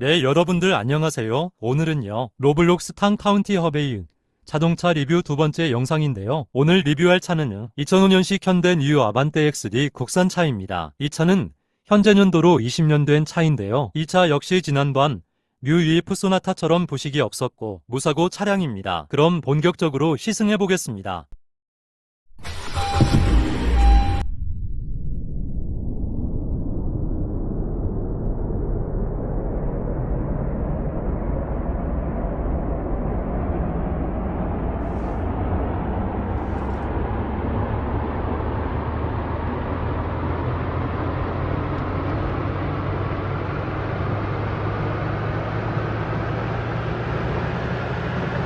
네, 여러분들 안녕하세요. 오늘은요, 로블록스 탕 카운티 허베이 자동차 리뷰 두 번째 영상인데요. 오늘 리뷰할 차는 2005년식 현대 뉴 아반떼 X3 국산 차입니다. 이 차는 현재 년도로 20년 된 차인데요. 이 차 역시 지난번 뉴 유이프 소나타처럼 부식이 없었고 무사고 차량입니다. 그럼 본격적으로 시승해 보겠습니다.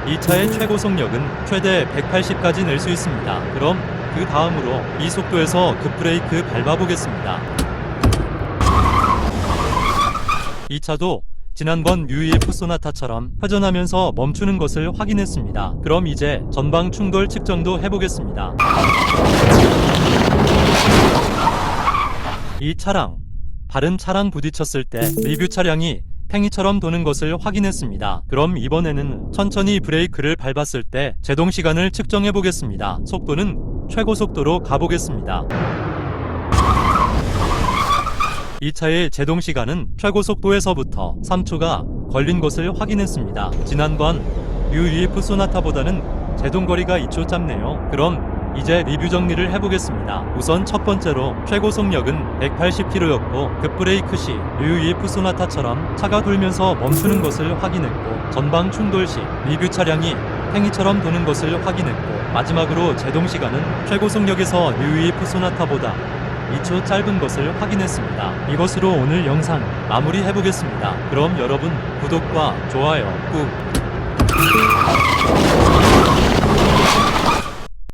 이 차의 최고 속력은 최대 180까지 낼 수 있습니다. 그럼 그 다음으로 이 속도에서 급브레이크 밟아보겠습니다. 이 차도 지난번 UEF 소나타처럼 회전하면서 멈추는 것을 확인했습니다. 그럼 이제 전방 충돌 측정도 해보겠습니다. 이 차량, 다른 차랑 부딪혔을 때 리뷰 차량이 팽이처럼 도는 것을 확인했습니다. 그럼 이번에는 천천히 브레이크를 밟았을 때 제동 시간을 측정해 보겠습니다. 속도는 최고 속도로 가보겠습니다. 이 차의 제동 시간은 최고 속도에서부터 3초가 걸린 것을 확인했습니다. 지난번 UEF 소나타보다는 제동 거리가 2초 짧네요. 그럼 이제 리뷰 정리를 해보겠습니다. 우선 첫 번째로 최고 속력은 180km였고 급브레이크 시 UEF 소나타처럼 차가 돌면서 멈추는 것을 확인했고 전방 충돌 시 리뷰 차량이 팽이처럼 도는 것을 확인했고 마지막으로 제동 시간은 최고 속력에서 UEF 소나타보다 2초 짧은 것을 확인했습니다. 이것으로 오늘 영상 마무리해보겠습니다. 그럼 여러분 구독과 좋아요 꾹